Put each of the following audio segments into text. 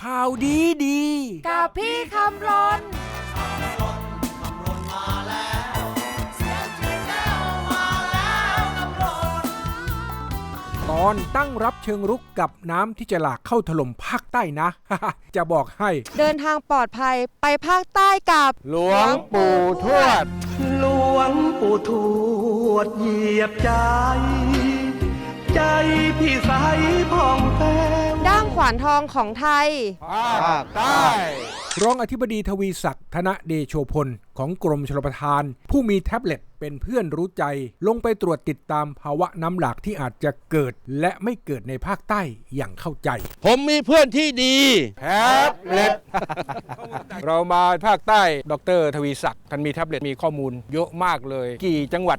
ข่าวดีดี กับพี่คำรนตอนตั้งรับเชิงรุกกับน้ำที่จะหลากเข้าถล่มภาคใต้นะ จะบอกให้ เดินทางปลอดภัยไปภาคใต้กับ หลวงปู่ทวด หลวงปู่ทวดเหยียบใจ ใจพี่ใสผ่องแผ้วด้ามข วานทองของไทย ภาคใต้รองอธิบดีทวีศักดิ์ธนเดโชพล ของกรมชลประทาน ผู้มีแท็บเล็ตเป็นเพื่อนรู้ใจ ลงไปตรวจติดตามภาวะน้ำหลากที่อาจจะเกิด และไม่เกิดในภาคใต้อย่างเข้าใจ ผมมีเพื่อนที่ดี แท็บเล็ต เรามาภาคใต้ ดรทวีศักดิ์ท่านมีแท็บเล็ตมีข้อมูลเยอะมากเลย กี่จังหวัด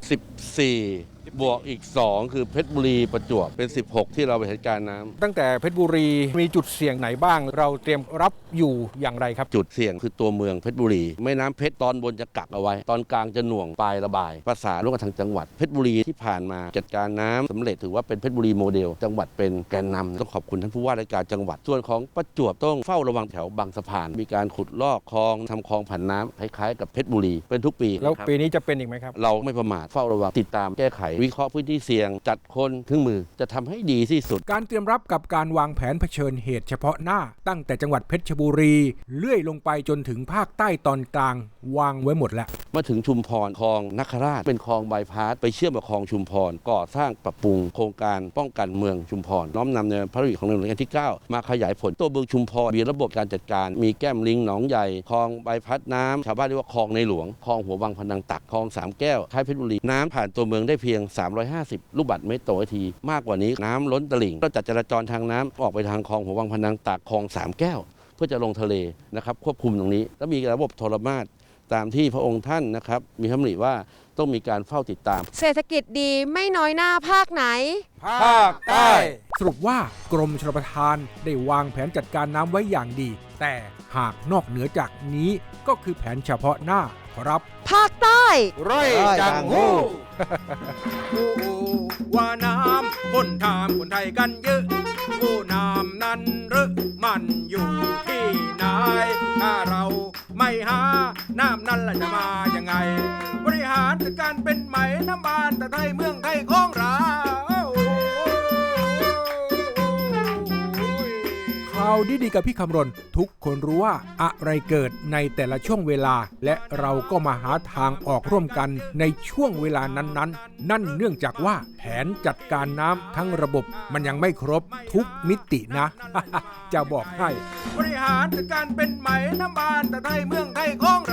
14บวกอีก 2 คือเพชรบุรีประจวบเป็น 16 ที่เราไปเหตุการณ์น้ำตั้งแต่เพชรบุรีมีจุดเสี่ยงไหนบ้าง เราเตรียมรับอยู่อย่างไรครับ จุดเสี่ยงคือตัวเมืองเพชรบุรีแม่น้ำเพชรตอนบนจะกักเอาไว้ ตอนกลางจะหน่วงปลายระบายประสานร่วมกับทางจังหวัดเพชรบุรีที่ผ่านมาจัดการน้ำสำเร็จถือว่าเป็นเพชรบุรีโมเดล จังหวัดเป็นแกนนำต้องขอบคุณท่านผู้ว่าราชการจังหวัด ส่วนของประจวบต้องเฝ้าระวังแถวบางสะพาน มีการขุดลอกคลองทำคลองผ่านน้ำคล้ายๆกับเพชรบุรีเป็นทุกปีแล้วนะครับปีนี้จะเป็นอีกไหมครับเราไม่ประมาทเฝ้าระวังติดตามแก้ไขวิเคราะห์พื้นที่เสี่ยง จัดคนเครื่องมือจะทำให้ดีที่สุด การเตรียมรับกับการวางแผนเผชิญเหตุเฉพาะหน้า ตั้งแต่จังหวัดเพชรบุรี เลื่อยลงไปจนถึงภาคใต้ตอนกลาง วางไว้หมดแล้วมาถึงชุมพรคลองนักราช เป็นคลองบายพาสไปเชื่อมกับคลองชุมพรก่อสร้างปรับปรุงโครงการป้องกันเมืองชุมพรน้อมนำในพระราชดำริของในหลวงรัชกาลที่ 9 มาขยายผลตัวเมืองชุมพรมีระบบการจัดการ มีแก้มลิงหนองใหญ่คลองบายพัดน้ำชาวบ้านเรียกว่าคลองในหลวงคลองหัววังพนังตักคลองสามแก้วท้ายเพชรบุรีน้ำผ่านตัวเมืองได้เพียง350 ลูกบาศก์เมตรต่อนาที มากกว่านี้น้ำล้นตลิ่งเราจัดจราจรทางน้ำออกไปทางคลองหัววังพนังตักคลองสามแก้ว เพื่อจะลงทะเลนะครับควบคุมตรงนี้ แล้วมีระบบโทรมาตตามที่พระองค์ท่านนะครับมีคำหนิว่าต้องมีการเฝ้าติดตาม เศรษฐกิจดีไม่น้อยหน้าภาคไหน ภาคใต้สรุปว่ากรมชลประทานได้วางแผนจัดการน้ำไว้อย่างดี แต่หากนอกเหนือจากนี้ก็คือแผนเฉพาะหน้าครับ ภาคใต้ ร้อยจังหู ว่าน้ำคนทามคนไทยกันเยอะผู้น้ำนั้นหรือมันอยู่ที่ไหนถ้าเราไม่หาน้ำนั้นล่ะจะมายังไง บริหารจัดการเป็นไหมน้ำบานแต่ไทยเมืองไทยของเรา เราวดีๆกับพี่คำรณ ทุกคนรู้ว่าอะไรเกิดในแต่ละช่วงเวลา และเราก็มาหาทางออกร่วมกันในช่วงเวลานั้นๆ นั่นเนื่องจากว่าแผนจัดการน้ำทั้งระบบมันยังไม่ครบทุกมิตินะ จะบอกให้ บริหารจัดการเป็นไหมน้ำบานแต่ไทยเมืองไทยของเรา